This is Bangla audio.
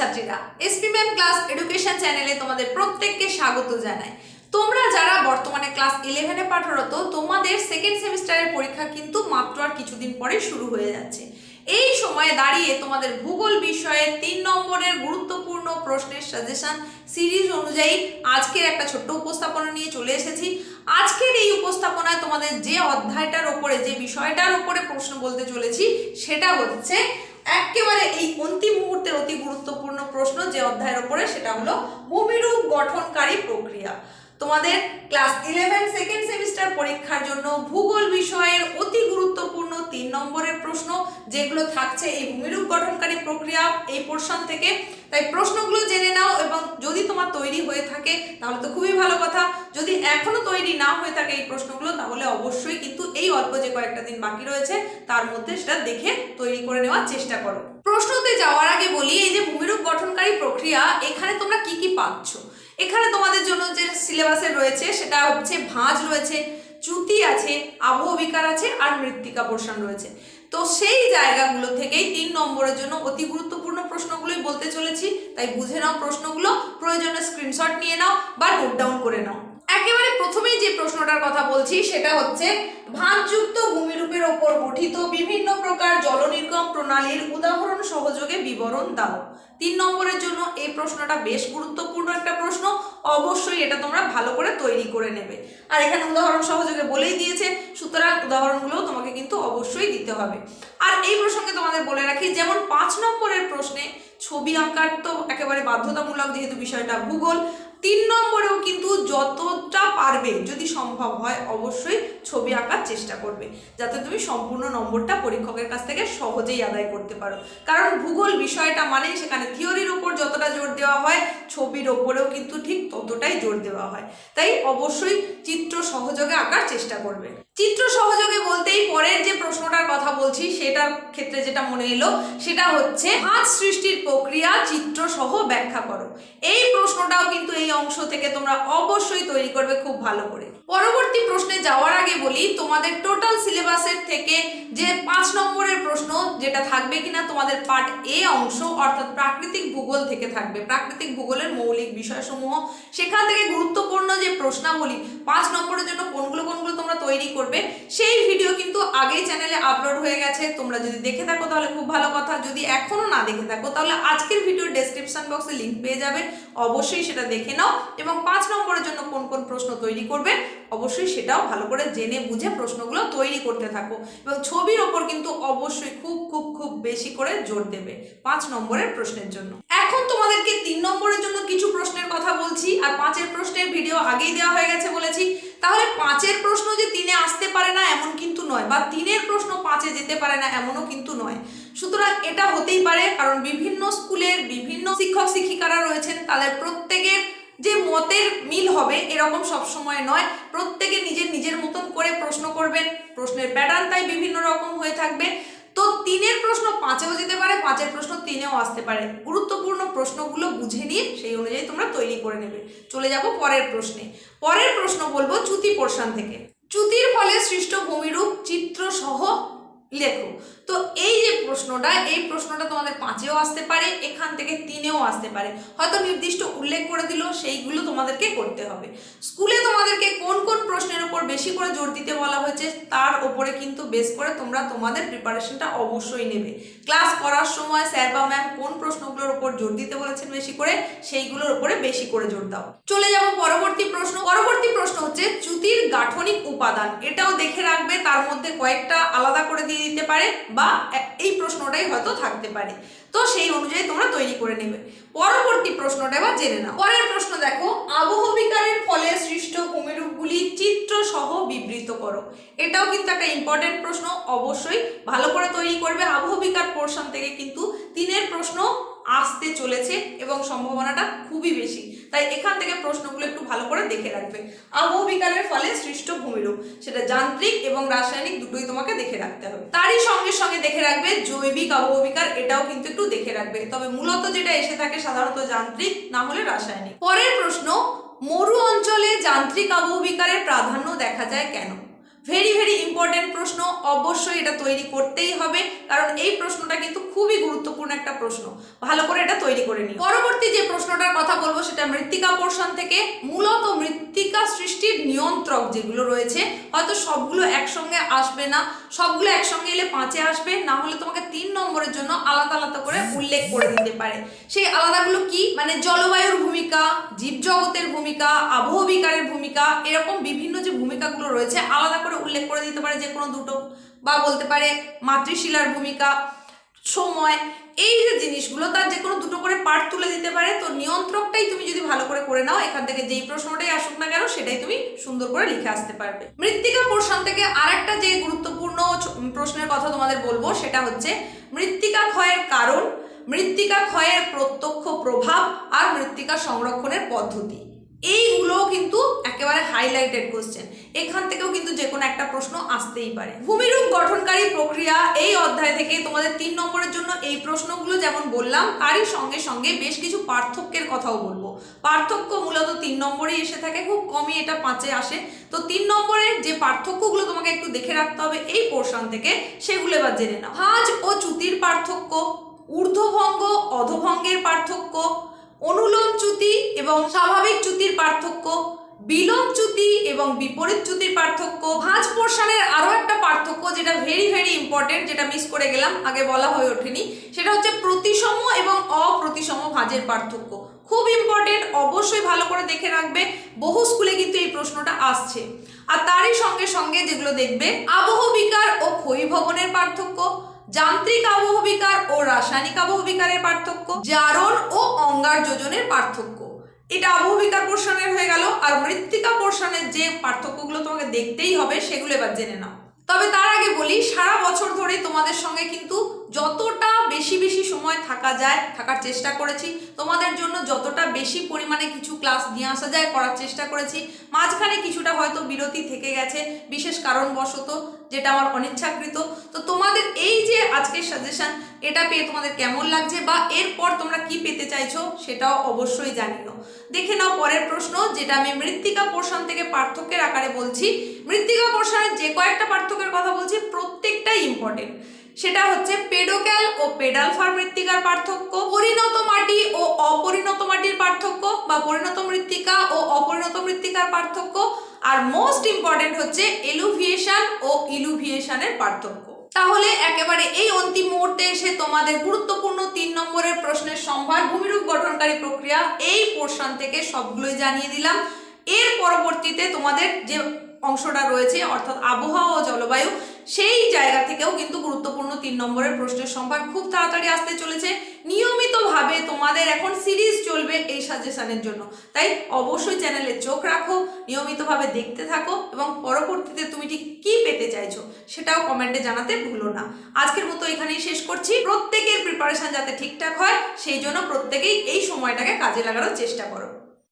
ছাত্রছাত্রীরা এসপি ম্যাম ক্লাস এডুকেশন চ্যানেলে তোমাদের প্রত্যেককে স্বাগত জানাই। তোমরা যারা বর্তমানে ক্লাস ইলেভেনে পাঠরত, তোমাদের সেকেন্ড সেমিস্টারের পরীক্ষা কিন্তু মাত্র আর কিছুদিন পরে শুরু হয়ে যাচ্ছে। এই সময়ে দাঁড়িয়ে তোমাদের ভূগোল বিষয়ে তিন নম্বরের গুরুত্বপূর্ণ প্রশ্নের সাজেশন সিরিজ অনুযায়ী আজকের একটা ছোট্ট উপস্থাপনা নিয়ে চলে এসেছি। আজকের এই উপস্থাপনায় তোমাদের যে অধ্যায়টার ওপরে, যে বিষয়টার ওপরে প্রশ্ন বলতে চলেছি, সেটা হচ্ছে একেবারে এই অন্তিম মুহূর্তের অতি গুরুত্বপূর্ণ প্রশ্ন যে অধ্যায়ের ওপরে সেটা হলো ভূমিরূপ গঠনকারী প্রক্রিয়া। তোমাদের ক্লাস ইলেভেন সেকেন্ড সেমিস্টার পরীক্ষার জন্য ভূগোল বিষয়ের অতি গুরুত্বপূর্ণ তিন নম্বরের প্রশ্ন, যেগুলো থাকছে এই ভূমিরূপ গঠনকারী প্রক্রিয়া এই পোর্শন থেকে। তাই প্রশ্নগুলো যদি তোমার তৈরি হয়ে থাকে, তাহলে তো খুবই ভালো কথা। যদি এখনও তৈরি না হয়ে থাকে এই প্রশ্নগুলো, তাহলে অবশ্যই কিন্তু এই অল্প যে কয়েকটা দিন বাকি রয়েছে, তার মধ্যে সেটা দেখে তৈরি করে নেওয়ার চেষ্টা করো। প্রশ্নতে যাওয়ার আগে বলি, এই যে ভূমিরূপ গঠনকারী প্রক্রিয়া, এখানে তোমরা কি কি পাচ্ছ? এখানে তোমাদের জন্য যে সিলেবাসে রয়েছে, সেটা হচ্ছে ভাঁজ রয়েছে, চ্যুতি আছে, আবহ আবহবিকার আছে, আর মৃত্তিকা পোর্শন রয়েছে। তো সেই জায়গাগুলো থেকেই তিন নম্বরের জন্য অতি প্রশ্নগুলোই বলতে চলেছি, তাই বুঝে নাও প্রশ্নগুলো, প্রয়োজনে স্ক্রিনশট নিয়ে নাও বা নোট ডাউন করে নাও। একেবারে প্রথমেই যে প্রশ্নটার কথা বলছি, সেটা হচ্ছে, ভাঁজযুক্ত ভূমিরূপের ওপর গঠিত বিভিন্ন প্রকার জলনির্গম প্রণালীর উদাহরণ সহযোগে বিবরণ দাও। তিন নম্বরের জন্য এই প্রশ্নটা বেশ গুরুত্বপূর্ণ একটা প্রশ্ন, অবশ্যই এটা তোমরা ভালো করে তৈরি করে নেবে। আর এখানে উদাহরণ সহযোগে বলেই দিয়েছে, সুতরাং উদাহরণগুলো তোমাকে কিন্তু অবশ্যই দিতে হবে। আর এই প্রসঙ্গে তোমাদের বলে রাখি, যেমন পাঁচ নম্বরের প্রশ্নে ছবি আঁকার তো একেবারে বাধ্যতামূলক যেহেতু বিষয়টা ভূগোল। তিন নম্বরেও কিন্তু যতটা পারবে যদি সম্ভব হয় অবশ্যই ছবি আঁকার চেষ্টা করবে। যাতে তুমি সম্পূর্ণ নম্বরটা পরীক্ষকের কাছ থেকে সহজেই আদায় করতে পারো। কারণ ভূগোল বিষয়টা মানে সেখানে থিওরির ওপর যতটা জোর দেওয়া হয়, ছবির ওপরেও কিন্তু ঠিক ততটাই জোর দেওয়া হয়। তাই অবশ্যই চিত্র সহযোগে আঁকার চেষ্টা করবে। চিত্র সহযোগে বলতেই পরের যে প্রশ্নটার কথা বলছি, সেটার ক্ষেত্রে যেটা মনে এলো, সেটা হচ্ছে হাত সৃষ্টির প্রক্রিয়া চিত্র সহ ব্যাখ্যা করো। এই প্রশ্নটাও কিন্তু এই অংশ থেকে তোমরা অবশ্যই তৈরি করবে খুব ভালো করে। পরবর্তী প্রশ্নে যাওয়ার আগে বলি, তোমাদের টোটাল সিলেবাসের থেকে যে পাঁচ নম্বরের প্রশ্ন যেটা থাকবে কিনা, তোমাদের পার্ট এ অংশ, অর্থাৎ প্রাকৃতিক ভূগোল থেকে থাকবে। প্রাকৃতিক ভূগোলের মৌলিক বিষয়সমূহ। সেখান থেকে গুরুত্বপূর্ণ যে প্রশ্নাবলী, পাঁচ নম্বরের জন্য কোনগুলো কোনগুলো তোমরা তৈরি করবে, সেই ভিডিও কিন্তু আগেই চ্যানেলে আপলোড হয়ে গেছে। তোমরা যদি দেখে থাকো তাহলে খুব ভালো কথা। যদি এখনও না দেখে থাকো তাহলে আজকের ভিডিওর ডেসক্রিপশন বক্সে লিংক পেয়ে যাবে। অবশ্যই সেটা দেখে নাও এবং পাঁচ নম্বরের জন্য কোন কোন প্রশ্ন তৈরি করবে, অবশ্যই সেটাও ভালো করে জেনে বুঝে প্রশ্নগুলো তৈরি করতে থাকো। এবং ছবির ওপর কিন্তু অবশ্যই খুব খুব খুব বেশি করে জোর দেবে পাঁচ নম্বরের প্রশ্নের জন্য। এখন তোমাদেরকে তিন নম্বরের জন্য কিছু প্রশ্নের কথা বলছি, আর পাঁচের প্রশ্নের ভিডিও আগেই দেওয়া হয়ে গেছে বলেছি। তাহলে পাঁচের প্রশ্ন যে তিনে আসতে পারে না, এমন কিন্তু নয়, বা তিনের প্রশ্ন পাঁচে যেতে পারে না, এমনও কিন্তু নয়। সুতরাং এটা হতেই পারে, কারণ বিভিন্ন স্কুলের বিভিন্ন শিক্ষক শিক্ষিকারা রয়েছেন, তাদের প্রত্যেকের যে মতের মিল হবে এরকম সব সময় নয়। প্রত্যেকে নিজের নিজের মতন করে প্রশ্ন করবেন। প্রশ্নের প্যাটার্ন তাই বিভিন্ন রকম হয়ে থাকবে। তো তিনের প্রশ্ন পাঁচেও যেতে পারে, পাঁচের প্রশ্ন তিনেও আসতে পারে। গুরুত্বপূর্ণ প্রশ্নগুলো বুঝে নিয়ে সেই অনুযায়ী তোমরা তৈরি করে নেবে। চলে যাব পরের প্রশ্নে। পরের প্রশ্ন বলব চ্যুতি পোর্শন থেকে। চ্যুতির ফলে সৃষ্ট ভূমিরূপ চিত্র সহ লেখো। তো এই যে প্রশ্নটা, এই প্রশ্নটা তোমাদের পাঁচেও আসতে পারে, এখান থেকে তিনেও আসতে পারে। হয়তো নির্দিষ্ট উল্লেখ করে দিল, সেইগুলো তোমাদেরকে করতে হবে। স্কুলে তোমাদেরকে কোন কোন প্রশ্নের উপর বেশি করে জোর দিতে বলা হয়েছে, তার উপরে কিন্তু বেস করে তোমরা তোমাদের প্রিপারেশনটা অবশ্যই নেবে। ক্লাস করার সময় স্যার বা ম্যাম কোন প্রশ্নগুলোর উপর জোর দিতে বলেছেন বেশি করে, সেইগুলোর উপরে বেশি করে জোর দাও। চলে যাব পরবর্তী প্রশ্ন। পরবর্তী প্রশ্ন হচ্ছে, চ্যুতির গাঠনিক উপাদান, এটাও দেখে রাখবে, তার মধ্যে কয়েকটা আলাদা করে দিয়ে দিতে পারে বা এই প্রশ্নটাই হয়তো থাকতে পারে। তো সেই অনুযায়ী তোমরা তৈরি করে নেবে। পরবর্তী প্রশ্নটা এবার জেনে নাও। পরের প্রশ্ন দেখো আবহবিকারের ফলে সৃষ্ট ভূমিরূপগুলি চিত্র সহ বিবৃত করো। এটাও কিন্তু একটা ইম্পর্টেন্ট প্রশ্ন। অবশ্যই ভালো করে তৈরি করবে আবহবিকার পোর্শন থেকে কিন্তু তিনের প্রশ্ন আসতে চলেছে এবং সম্ভাবনাটা খুবই বেশি। তাই এখান থেকে প্রশ্নগুলো একটু ভালো করে দেখে রাখবে। আবহবিকারের ফলে সৃষ্ট ভূমিরূপ, সেটা যান্ত্রিক এবং রাসায়নিক দুটোই তোমাকে দেখে রাখতে হবে। তারই সঙ্গে সঙ্গে দেখে রাখবে জৈবিক আবহবিকার, এটাও কিন্তু একটু দেখে রাখবে। তবে মূলত যেটা এসে থাকে সাধারণত যান্ত্রিক, না হলে রাসায়নিক। পরের প্রশ্ন, মরু অঞ্চলে যান্ত্রিক আবহবিকারের প্রাধান্য দেখা যায় কেন? ভেরি ভেরি ইম্পর্টেন্ট প্রশ্ন। অবশ্যই এটা তৈরি করতেই হবে। কারণ এই প্রশ্নটা কিন্তু খুবই গুরুত্বপূর্ণ একটা প্রশ্ন। ভালো করে এটা তৈরি করে নিই পরবর্তী যে প্রশ্নটার কথা বলব, সেটা মৃত্তিকা পোর্শন থেকে মূলত মৃত্তিকা সৃষ্টির নিয়ন্ত্রক যেগুলো রয়েছে, হয়তো সবগুলো একসঙ্গে আসবে না। সবগুলো একসঙ্গে এলে পাঁচে আসবে। না হলে তোমাকে তিন নম্বরের জন্য আলাদা আলাদা করে উল্লেখ করে দিতে পারে। সেই আলাদাগুলো কি? মানে জলবায়ুর ভূমিকা, জীবজগতের ভূমিকা আবহবিকারের ভূমিকা, এরকম বিভিন্ন যে ভূমিকাগুলো রয়েছে, আলাদা করে উল্লেখ করে দিতে পারে যে কোনো দুটো বা বলতে পারে মাতৃশিলার ভূমিকা, সময়, এই যে জিনিসগুলো, তার যে কোনো দুটো করে পার্ট তুলে দিতে পারে। তো নিয়ন্ত্রকটাই তুমি যদি ভালো করে করে নাও, এখান থেকে যেই প্রশ্নটাই আসুক না কেন, সেটাই তুমি সুন্দর করে লিখে আসতে পারবে। মৃত্তিকা পোর্শন থেকে আরেকটা যে গুরুত্বপূর্ণ প্রশ্নের কথা তোমাদের বলব, সেটা হচ্ছে মৃত্তিকা ক্ষয়ের কারণ মৃত্তিকা ক্ষয়ের প্রত্যক্ষ প্রভাব আর মৃত্তিকা সংরক্ষণের পদ্ধতি। এইগুলো কিন্তু একেবারে হাইলাইটেড কোশ্চেন এখান থেকেও কিন্তু যে কোনো একটা প্রশ্ন আসতেই পারে। ভূমিরূপ গঠনকারী প্রক্রিয়া এই অধ্যায় থেকে তোমাদের তিন নম্বরের জন্য এই প্রশ্নগুলো যেমন বললাম, তারই সঙ্গে সঙ্গে বেশ কিছু পার্থক্যের কথাও বলব। পার্থক্য মূলত তিন নম্বরেই এসে থাকে, খুব কমই এটা পাঁচে আসে। তো তিন নম্বরের যে পার্থক্যগুলো তোমাকে একটু দেখে রাখতে হবে এই পোর্শন থেকে, সেগুলো এবার জেনে নাও। ভাঁজ ও চুতির পার্থক্য, ঊর্ধ্বভঙ্গ, অধভঙ্গের পার্থক্য অনুলোম চ্যুতি এবং স্বাভাবিক চ্যুতির পার্থক্য, বিলোম চ্যুতি এবং বিপরীত চ্যুতির পার্থক্য। ভাঁজ পোর্শনের আরও একটা পার্থক্য যেটা ভেরি ভেরি ইম্পর্টেন্ট যেটা মিস করে গেলাম, আগে বলা হয়ে ওঠেনি, সেটা হচ্ছে প্রতিসম এবং অপ্রতিসম ভাঁজের পার্থক্য। খুব ইম্পর্টেন্ট অবশ্যই ভালো করে দেখে রাখবে, বহু স্কুলে কিন্তু এই প্রশ্নটা আসছে। আর তারই সঙ্গে সঙ্গে যেগুলো দেখবে, আবহ বিকার ও ক্ষয়ীভবনের পার্থক্য, যান্ত্রিক আবহবিকার ও রাসায়নিক আবহবিকারের পার্থক্য, জারণ ও যোজনের পার্থক্য। এটা আবহবিকার পোর্শনের হয়ে গেল, আর মৃত্তিকা পোর্শনের যে পার্থক্যগুলো তোমাকে দেখতেই হবে সেগুলো এবার জেনে নাও। তবে তার আগে বলি, সারা বছর ধরে তোমাদের সঙ্গে কিন্তু যতটা বেশি বেশি সময় থাকা যায়, থাকার চেষ্টা করেছি। তোমাদের জন্য যতটা বেশি পরিমাণে কিছু ক্লাস নিয়ে আসা যায় করার চেষ্টা করেছি। মাঝখানে কিছুটা হয়তো বিরতি থেকে গেছে, বিশেষ কারণবশত যেটা আমার অনিচ্ছাকৃত। তো তোমাদের এই যে আজকের সাজেশন এটা পেয়ে তোমাদের কেমন লাগছে বা এরপর তোমরা কি পেতে চাইছো সেটাও অবশ্যই জানিও। দেখে নাও পরের প্রশ্ন, যেটা আমি মৃত্তিকা পোর্শন থেকে পার্থক্যের আকারে বলছি। মৃত্তিকা পোর্শনের যে কয়েকটা পার্থক্যের কথা বলছি, প্রত্যেকটাই ইম্পর্টেন্ট সেটা হচ্ছে পেডোক্যাল ও পেডাল ফার মৃত্তিকার পার্থক্য, পরিণত মাটি ও অপরিণত মাটির পার্থক্য বা পরিণত মৃত্তিকা ও অপরিণত মৃত্তিকার পার্থক্য। আর মোস্ট ইম্পর্টেন্ট হচ্ছে এলুভিয়েশন ও ইলুভিয়েশনের পার্থক্য। তাহলে একেবারে এই অন্তিম মুহূর্তে এসে তোমাদের গুরুত্বপূর্ণ তিন নম্বরের প্রশ্নের সম্ভার ভূমিরূপ গঠনকারী প্রক্রিয়া এই পোর্শন থেকে সবগুলোই জানিয়ে দিলাম। এর পরবর্তীতে তোমাদের যে অংশটা রয়েছে, অর্থাৎ আবহাওয়া ও জলবায়ু, সেই জায়গা থেকেও কিন্তু গুরুত্বপূর্ণ তিন নম্বরের প্রশ্নের সম্ভার খুব তাড়াতাড়ি আসতে চলেছে। নিয়মিতভাবে তোমাদের এখন সিরিজ চলবে এই সাজেশনের জন্য। তাই অবশ্যই চ্যানেলে চোখ রাখো, নিয়মিতভাবে দেখতে থাকো এবং পরবর্তীতে তুমি ঠিক কি পেতে চাইছো সেটাও কমেন্টে জানাতে ভুলো না। আজকের মতো এখানেই শেষ করছি। প্রত্যেকের প্রিপারেশন যাতে ঠিকঠাক হয়, সেই জন্য প্রত্যেকেই এই সময়টাকে কাজে লাগানোর চেষ্টা করো।